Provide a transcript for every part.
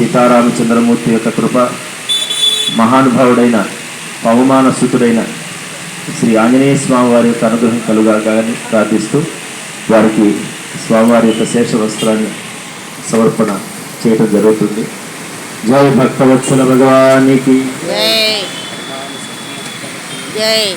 సీతారామచంద్రమూర్తి యొక్క కృప మహానుభావుడైన పవమాన సుతుడైన శ్రీ ఆంజనేయ స్వామి వారి యొక్క అనుగ్రహం కలుగాలని ప్రార్థిస్తూ వారికి స్వామివారి యొక్క శేష వస్త్రాన్ని సమర్పణ చేయడం జరుగుతుంది. జై భక్తవత్సల భగవానికి. జై.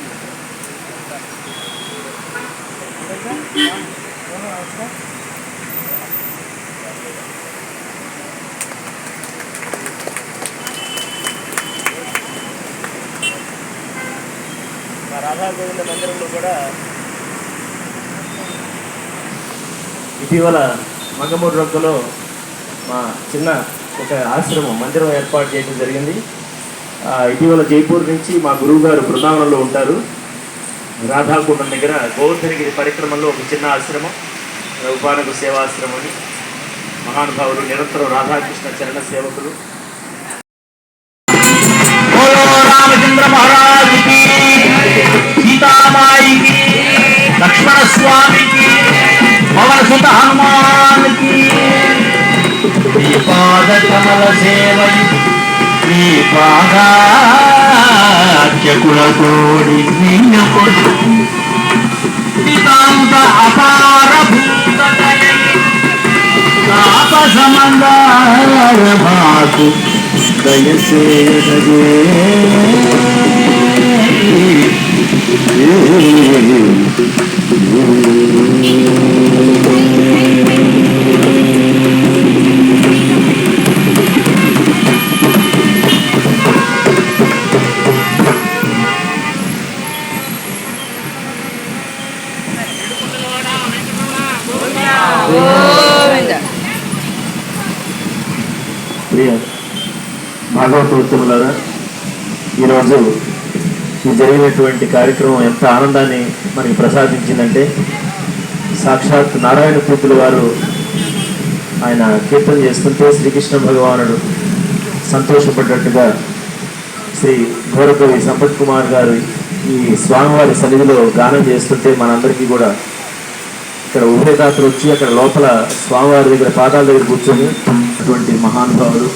రాధా మందిరంలో కూడా ఇటీవల మంగమూరు రొక్కలో మా చిన్న ఒక ఆశ్రమం మందిరం ఏర్పాటు చేయడం జరిగింది. ఇటీవల జైపూర్ నుంచి మా గురువు గారు బృందావనంలో ఉంటారు. రాధాకుండం దగ్గర గోధనగిరి పరిక్రమంలో ఒక చిన్న ఆశ్రమం ఉపానక సేవాశ్రమం అని మహానుభావులు నిరంతరం రాధాకృష్ణ చరణ సేవకులు. రామచంద్ర మహారాజుకి సీతామాయికి హనుమానికి. ఈ పాద కమల సేవ ఈ పంచకులతోడి నిన్నుకొడు పితాంత అపార భూతదయై సమందార మాకు దయచేయదగే ప్రియ భాగవతోత్తములారా ఈరోజు ఈ జరిగినటువంటి కార్యక్రమం ఎంత ఆనందాన్ని మనకి ప్రసాదించిందంటే సాక్షాత్ నారాయణ పూతుల వారు ఆయన కీర్తన చేస్తుంటే శ్రీకృష్ణ భగవానుడు సంతోషపడ్డట్టుగా శ్రీ ఘోరకవి సంపత్ కుమార్ గారు ఈ స్వామివారి సన్నిధిలో గానం చేస్తుంటే మనందరికీ కూడా ఇక్కడ ఉభయదాతలు వచ్చి అక్కడ లోపల స్వామివారి దగ్గర పాదాల దగ్గర కూర్చొని అటువంటి మహానుభావులు.